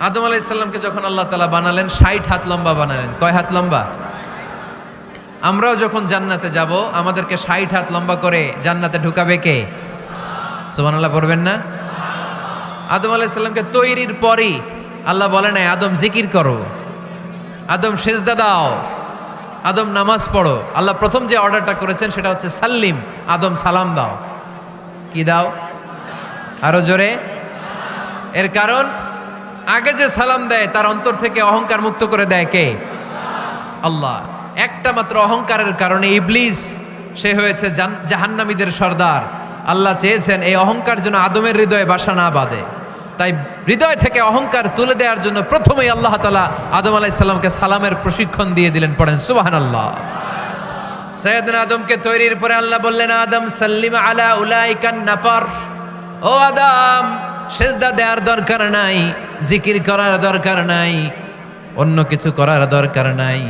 আদম আলাইসাল্লামকে যখন আল্লাহ তালা বানালেন, ষাট হাত লম্বা বানালেন। কয় হাত লম্বা? আমরাও যখন জান্নাতে যাব, আমাদেরকে ষাট হাত লম্বা করে জান্নাতে ঢুকাবে কে? সোমান আল্লাহ পড়বেন না? আদম আলাইসাল্লামকে তৈরির পরই আল্লাহ বলে নাই আদম, জিকির করো। আদম, সেজদা দাও। আদম, নামাজ পড়ো। আল্লাহ প্রথম যে অর্ডারটা করেছেন, সেটা হচ্ছে, সাল্লিম, আদম, সালাম দাও। কি দাও? আরও জোরে? এর কারণ? আগে যে সালাম দেয়, তার অন্তর থেকে অহংকার মুক্ত করে দেয় কে? আল্লাহ। একটা মাত্র অহংকারের কারণে ইবলিস, সে হয়েছে জাহান্নামীদের সর্দার। আল্লাহ চেয়েছেন এই অহংকার যেন আদমের হৃদয়ে বাসা না বাঁধে। তাই হৃদয় থেকে অহংকার তুলে দেওয়ার জন্য প্রথমেই আল্লাহ তালা আদম আলাইসাল্লামকে সালামের প্রশিক্ষণ দিয়ে দিলেন, পড়েন সুবাহান আল্লাহ সৈয়দিন আদমকে তৈরির পরে আল্লাহ বললেন, আদম সাল্লিম আলা উলাইকান নাফার। ও আদম সেজদা দেওয়ার দরকার নাই, জিকির করার দরকার নাই, অন্য কিছু করার দরকার নাই।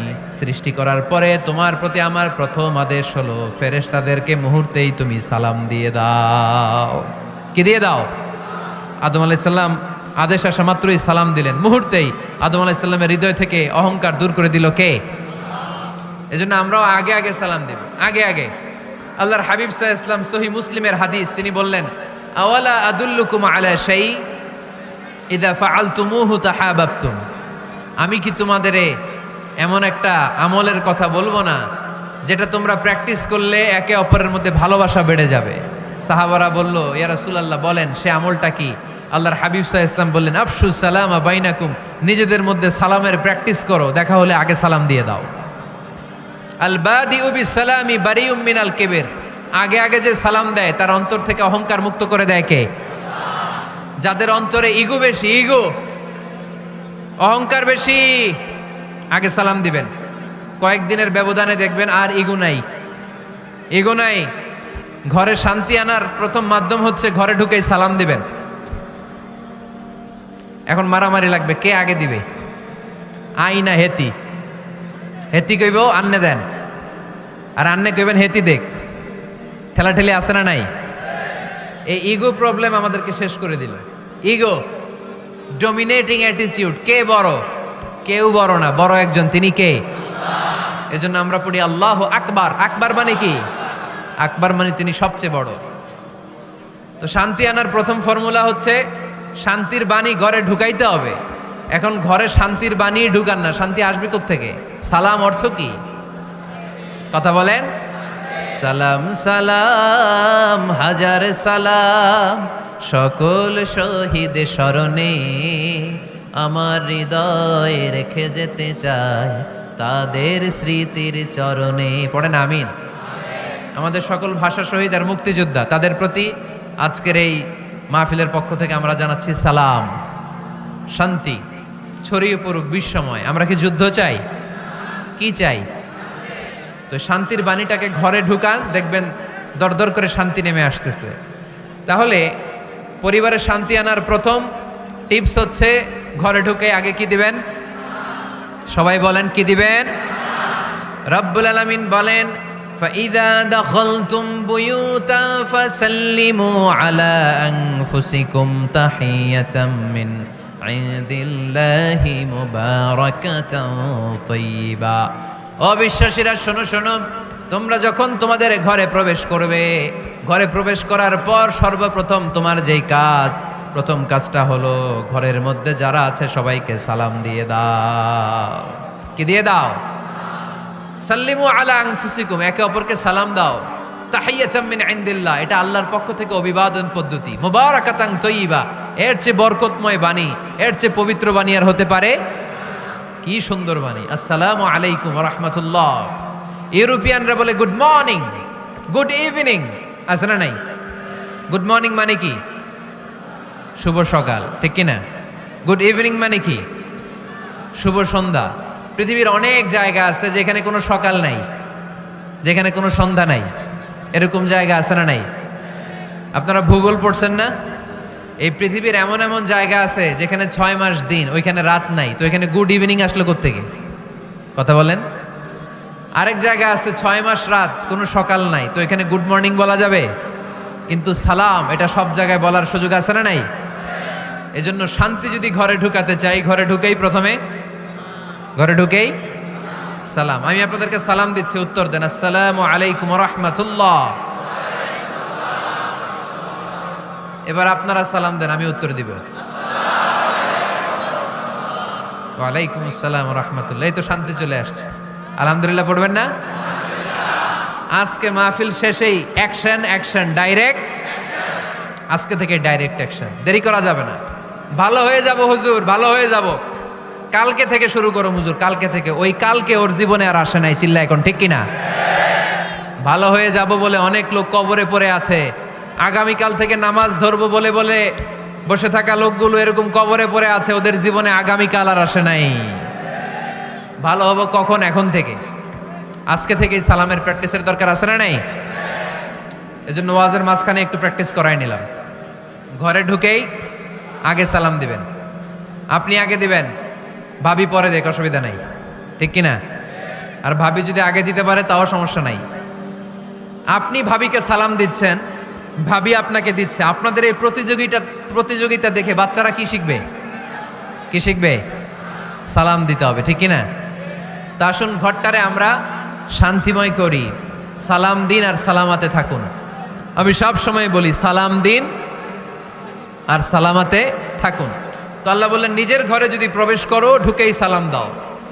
সৃষ্টি করার পরে তোমার প্রতি আমার প্রথম আদেশ হলো, ফেরেশতাদেরকে মুহূর্তেই তুমি সালাম দিয়ে দাও। কি দিয়ে দাও? আদম আলাইসাল্লাম আদেশ আসা মাত্রই সালাম দিলেন। মুহূর্তেই আদম আলাইসাল্লামের হৃদয় থেকে অহংকার দূর করে দিল কে? এজন্য আমরাও আগে আগে সালাম দেব। আগে আগে। আল্লাহর হাবিব সাহা ইসলাম সহি মুসলিমের হাদিস, তিনি বললেন আওয়ালা আদুল্লুকুম আলা শাই, ইদা ফাআলতুমুহু তাহাবাবতুম। আমি কি তোমাদের এমন একটা আমলের কথা বলব না, যেটা তোমরা প্র্যাকটিস করলে একে অপরের মধ্যে ভালোবাসা বেড়ে যাবে। সাহাবারা বলল, ইয়া রাসূলুল্লাহ, বলেন, সে আমলটা কি? আল্লাহর হাবিব সাহা ইসলাম বললেন আফসুস সালাম বাইনাকুম, নিজেদের মধ্যে সালামের প্র্যাকটিস করো, দেখা হলে আগে সালাম দিয়ে দাও। আল বাদি উবি সালামি বারি উম্মিন আল কেবের। আগে আগে যে সালাম দেয়, তার অন্তর থেকে অহংকার মুক্ত করে দেয় কে? যাদের অন্তরে ইগো বেশি, ইগো। অহংকার বেশি। আগে সালাম দিবেন। কয়েকদিনের ব্যবধানে দেখবেন আর ইগো নাই। ইগো নাই। ঘরে শান্তি আনার প্রথম মাধ্যম হচ্ছে ঘরে ঢুকেই সালাম দিবেন। এখন মারামারি লাগবে, কে আগে দিবে? আই না হেতি। হেতি কইব, আন্নে দেন। আর আন্নে কইবেন, হেতি দেখ। ঠেলাঠেলি আছে না নাই? এই ইগো প্রবলেম আমাদেরকে শেষ করে দিল। ইগো ডমিনেটিং অ্যাটিটিউড কে বড়? কেউ বড় না, বড় একজন, তিনি কে? এজন্য আমরা পড়ি আল্লাহ আকবার। আকবার মানে কি? আকবার মানে তিনি সবচেয়ে বড়। তো শান্তি আনার প্রথম ফর্মুলা হচ্ছে, শান্তির বাণী ঘরে ঢুকাইতে হবে। এখন ঘরে শান্তির বাণী ঢুকান না, শান্তি আসবে থেকে সালাম অর্থ কি? কথা বলেন? সালাম সালাম, হাজার সালাম, সকল শহীদ স্মরণে আমার হৃদয়ে রেখে যেতে চায় তাদের স্মৃতির চরণে। পড়েন, আমিন। আমাদের সকল ভাষা শহীদ আর মুক্তিযোদ্ধা, তাদের প্রতি আজকের এই মাহফিলের পক্ষ থেকে আমরা জানাচ্ছি সালাম, শান্তি, ছড়িয়ে পড়ুক বিশ্বময়। আমরা কি যুদ্ধ চাই? কি চাই? তো শান্তির বাণীটাকে ঘরে ঢুকান দেখবেন দরদর করে শান্তি নেমে আসতেছে তাহলে পরিবারে শান্তি আনার প্রথম টিপস হচ্ছে ঘরে ঢুকে আগে কি দিবেন সবাই বলেন কি দিবেন রব্বুল আলামিন বলেন فإذا دخلتم بيوتا فسلموا على أنفسكم تحية من عند الله مباركة طيبة অবিশ্বাসীরা, শোনো শোনো, তোমরা যখন তোমাদের ঘরে প্রবেশ করবে, ঘরে প্রবেশ করার পর সর্বপ্রথম তোমার যেই কাজ, প্রথম কাজটা হলো ঘরের মধ্যে যারা আছে সবাইকে সালাম দিয়ে দাও। কি দিয়ে দাও? সাল্লিমু আলা আনফুসিকুম, একে অপরকে সালাম দাও। তাহিয়াতাম মিন ইনদিল্লাহ, এটা আল্লাহর পক্ষ থেকে অভিবাদন পদ্ধতি। মুবারাকাতান তয়্যিবা এর চেয়ে বরকতময় বাণী, এর চেয়ে পবিত্র বাণী আর হতে পারে কি সুন্দর বাণী। আসসালামু আলাইকুম রাহমাতুল্লাহ ইউরোপিয়ানরা বলে গুড মর্নিং গুড ইভিনিং আছে না নাই? গুড মর্নিং মানে কি? শুভ সকাল, ঠিক কি না গুড ইভিনিং মানে কি? শুভ সন্ধ্যা। পৃথিবীর অনেক জায়গা আছে যেখানে কোনো সকাল নাই, যেখানে কোনো সন্ধ্যা নাই। এরকম জায়গা আছে না নাই? আপনারা ভূগোল পড়ছেন না? এই পৃথিবীর এমন এমন জায়গা আছে যেখানে ছয় মাস দিন, ওইখানে রাত নাই। তো এখানে গুড ইভিনিং আসলো কোত্থেকে? কথা বলেন। আরেক জায়গা আছে ছয় মাস রাত, কোনো সকাল নাই। তো এখানে গুড মর্নিং বলা যাবে? কিন্তু সালাম, এটা সব জায়গায় বলার সুযোগ আছে না নাই? এজন্য শান্তি যদি ঘরে ঢুকাতে চাই, ঘরে ঢুকেই প্রথমে। ঘরে ঢুকেই সালাম। আমি আপনাদেরকে সালাম দিচ্ছি, উত্তর দেন। আসসালামু আলাইকুম রহমতুল্লাহ। এবার আপনারা সালাম দেন, আমি উত্তর দিব। ওয়ালাইকুম আসসালাম রহমতুল্লাহ। এই তো শান্তি চলে আসছে। আলহামদুলিল্লাহ, পড়বেন না? আজকে মাহফিল শেষেই অ্যাকশন অ্যাকশন ডাইরেক্ট আজকে থেকে ডাইরেক্ট অ্যাকশন দেরি করা যাবে না। ভালো হয়ে যাব হুজুর, ভালো হয়ে যাব। কালকে থেকে শুরু করো হুজুর, কালকে থেকে। ওই কালকে ওর জীবনে আর আসে নাই চিল্লা এখন ঠিক কিনা? ভালো হয়ে যাব বলে অনেক লোক কবরে পড়ে আছে। আগামীকাল থেকে নামাজ ধরবো বলে বলে বসে থাকা লোকগুলো এরকম কবরে পড়ে আছে, ওদের জীবনে আগামীকাল আর আসে নাই। ভালো হব কখন? এখন থেকে। আজকে থেকেই সালামের প্র্যাকটিসের দরকার আছে না নাই? এজন্য ওয়াজের মাঝখানে একটু প্র্যাকটিস করাই নিলাম। ঘরে ঢুকেই আগে সালাম দিবেন। আপনি আগে দিবেন, ভাবি পরে দেখ, অসুবিধা নাই। ঠিক কিনা? আর ভাবি যদি আগে দিতে পারে, তাও সমস্যা নাই। আপনি ভাবিকে সালাম দিচ্ছেন ভাবি আপনাকে দিচ্ছে। আপনাদের এই প্রতিযোগিতা প্রতিযোগিতা দেখে বাচ্চারা কি শিখবে? কি শিখবে? সালাম দিতে হবে, ঠিক কিনা? তা আসুন ঘরটারে আমরা শান্তিময় করি। সালাম দিন আর সালামাতে থাকুন। আমি সব সময় বলি, সালাম দিন আর সালামাতে থাকুন। তো আল্লাহ বললেন, নিজের ঘরে যদি প্রবেশ করো, ঢুকেই সালাম দাও।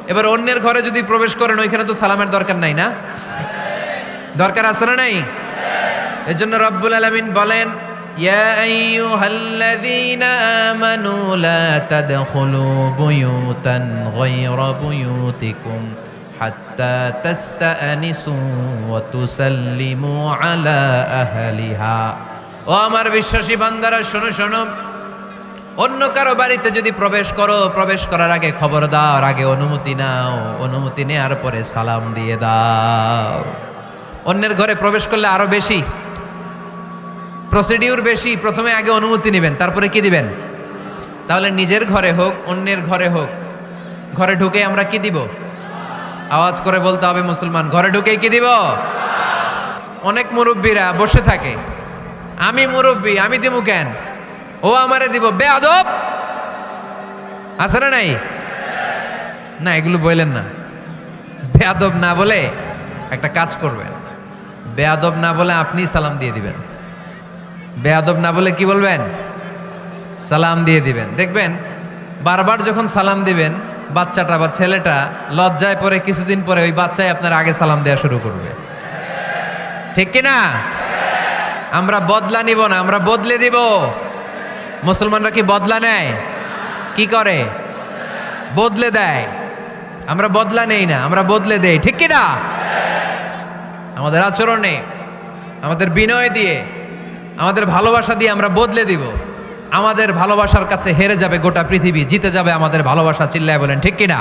এবার অন্যের ঘরে যদি প্রবেশ করেন, ওইখানে তো সালামের দরকার নাই না? দরকার আছে না নাই? এজন্য রব্বুল আলামিন বলেন ও আমার বিশ্বাসী বান্দারা, শোনো শোনো। অন্য কারও বাড়িতে যদি প্রবেশ করো, প্রবেশ করার আগে খবর দাও, আগে অনুমতি নাও, অনুমতি নেওয়ার পরে সালাম দিয়ে দাও। অন্যের ঘরে প্রবেশ করলে আরও বেশি। প্রসিডিউর বেশি, প্রথমে আগে অনুমতি নেবেন, তারপরে কি দিবেন? তাহলে নিজের ঘরে হোক, অন্যের ঘরে হোক। ঘরে ঢুকে আমরা কি দিব? আওয়াজ করে বলতে হবে মুসলমান, ঘরে ঢুকে কি দিব? অনেক মুরব্বীরা বসে থাকে। আমি মুরব্বী, আমি দিমু কেন? ও আমারে দিব বেয়াদব আছে না নাই? না, এগুলো বললেন না। বেয়াদব না বলে একটা কাজ করবেন। বেয়াদব না বলে আপনি সালাম দিয়ে দিবেন। বেয়াদব না বলে কি বলবেন? সালাম দিয়ে দিবেন। দেখবেন, বারবার যখন সালাম দিবেন, বাচ্চাটা বা ছেলেটা লজ্জায় পরে কিছুদিন পরে ওই বাচ্চাই আপনার আগে সালাম দেওয়া শুরু করবে। ঠিক কি না আমরা বদলা নিব না, আমরা বদলে দিব। মুসলমানরা কি বদলা নেয়? কি করে? বদলে দেয়। আমরা বদলা নেই না, আমরা বদলে দেই। ঠিক কি না আমাদের আচরণে, আমাদের বিনয় দিয়ে আমাদের ভালোবাসা দিয়ে আমরা বদলে দিব। আমাদের ভালোবাসার কাছে হেরে যাবে গোটা পৃথিবী, জিতে যাবে আমাদের ভালোবাসা, চিল্লায় বলেন, ঠিক কিনা?